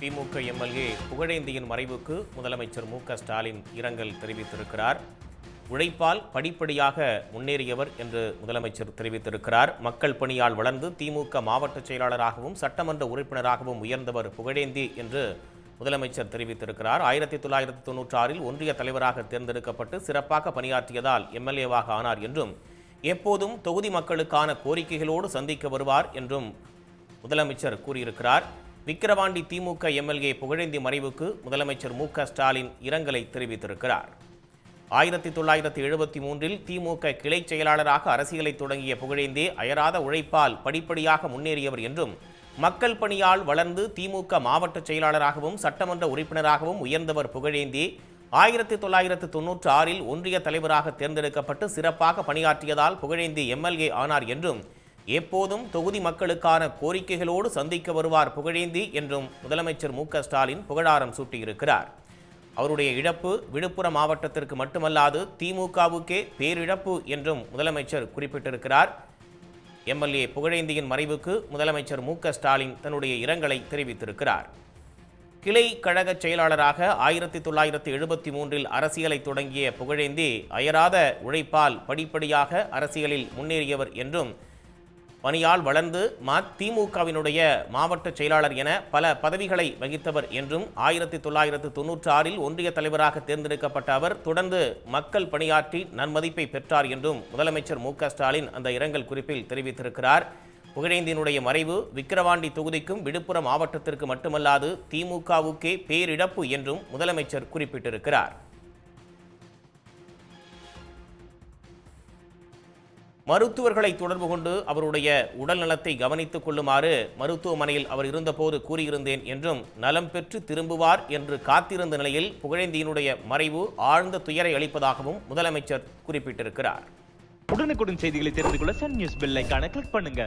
திமுக MLA புகழேந்தியின் மறைவுக்கு முதலமைச்சர் மு க ஸ்டாலின் இரங்கல் தெரிவித்திருக்கிறார். உழைப்பால் படிப்படியாக முன்னேறியவர் என்று முதலமைச்சர் தெரிவித்திருக்கிறார். மக்கள் பணியால் வளர்ந்து திமுக மாவட்ட செயலாளராகவும் சட்டமன்ற உறுப்பினராகவும் உயர்ந்தவர் புகழேந்தி என்று முதலமைச்சர் தெரிவித்திருக்கிறார். ஆயிரத்தி தொள்ளாயிரத்தி தொன்னூற்றாறில் ஒன்றிய தலைவராக தேர்ந்தெடுக்கப்பட்டு சிறப்பாக பணியாற்றியதால் எம்எல்ஏவாக ஆனார் என்றும் எப்போதும் தொகுதி மக்களுக்கான கோரிக்கைகளோடு சந்திக்க வருவார் என்றும் முதலமைச்சர் கூறியிருக்கிறார். விக்கிரவாண்டி திமுக எம்எல்ஏ புகழேந்தி மறைவுக்கு முதலமைச்சர் மு ஸ்டாலின் இரங்கலை தெரிவித்திருக்கிறார். ஆயிரத்தி தொள்ளாயிரத்தி எழுபத்தி மூன்றில் திமுக கிளை செயலாளராக அரசியலை தொடங்கிய புகழேந்தி அயராத உழைப்பால் படிப்படியாக முன்னேறியவர் என்றும் மக்கள் பணியால் வளர்ந்து திமுக மாவட்ட செயலாளராகவும் சட்டமன்ற உறுப்பினராகவும் உயர்ந்தவர் புகழேந்தி ஆயிரத்தி தொள்ளாயிரத்து தொன்னூற்றி ஆறில் ஒன்றிய தலைவராக தேர்ந்தெடுக்கப்பட்டு சிறப்பாக பணியாற்றியதால் புகழேந்தி எம்எல்ஏ ஆனார் என்றும் எப்போதும் தொகுதி மக்களுக்கான கோரிக்கைகளோடு சந்திக்க வருவார் புகழேந்தி என்றும் முதலமைச்சர் மு ஸ்டாலின் புகழாரம் சூட்டியிருக்கிறார். அவருடைய இழப்பு விழுப்புரம் மாவட்டத்திற்கு மட்டுமல்லாது திமுகவுக்கே பேரிழப்பு என்றும் முதலமைச்சர் குறிப்பிட்டிருக்கிறார். எம்எல்ஏ புகழேந்தியின் மறைவுக்கு முதலமைச்சர் மு ஸ்டாலின் தன்னுடைய இரங்கலை தெரிவித்திருக்கிறார். கிளை கழக செயலாளராக ஆயிரத்தி தொள்ளாயிரத்தி எழுபத்தி மூன்றில் அரசியலை தொடங்கிய புகழேந்தி அயராத உழைப்பால் படிப்படியாக அரசியலில் முன்னேறியவர் என்றும் பணியால் வளர்ந்து மதிமுகவினுடைய மாவட்ட செயலாளர் என பல பதவிகளை வகித்தவர் என்றும் ஆயிரத்தி தொள்ளாயிரத்து தொன்னூற்றி ஆறில் ஒன்றிய தலைவராக தேர்ந்தெடுக்கப்பட்ட அவர் தொடர்ந்து மக்கள் பணியாற்றி நன்மதிப்பை பெற்றார் என்றும் முதலமைச்சர் மு க ஸ்டாலின் அந்த இரங்கல் குறிப்பில் தெரிவித்திருக்கிறார். புகழேந்தியினுடைய மறைவு விக்கிரவாண்டி தொகுதிக்கும் விழுப்புரம் மாவட்டத்திற்கு மட்டுமல்லாது திமுகவுக்கே பேரிழப்பு என்றும் முதலமைச்சர் குறிப்பிட்டிருக்கிறார். மருத்துவர்களை தொடர்பு கொண்டு அவருடைய உடல் நலத்தை கவனித்துக் கொள்ளுமாறு மருத்துவமனையில் அவர் இருந்தபோது கூறியிருந்தேன் என்றும் நலம் பெற்று திரும்புவார் என்று காத்திருந்த நிலையில் புகழேந்தியினுடைய மறைவு ஆழ்ந்த துயரை அளிப்பதாகவும் முதலமைச்சர் குறிப்பிட்டிருக்கிறார். உடனுக்குடன் செய்திகளை தெரிந்து கொள்ள சன் நியூஸ் பெல் ஐகானை கிளிக் பண்ணுங்க.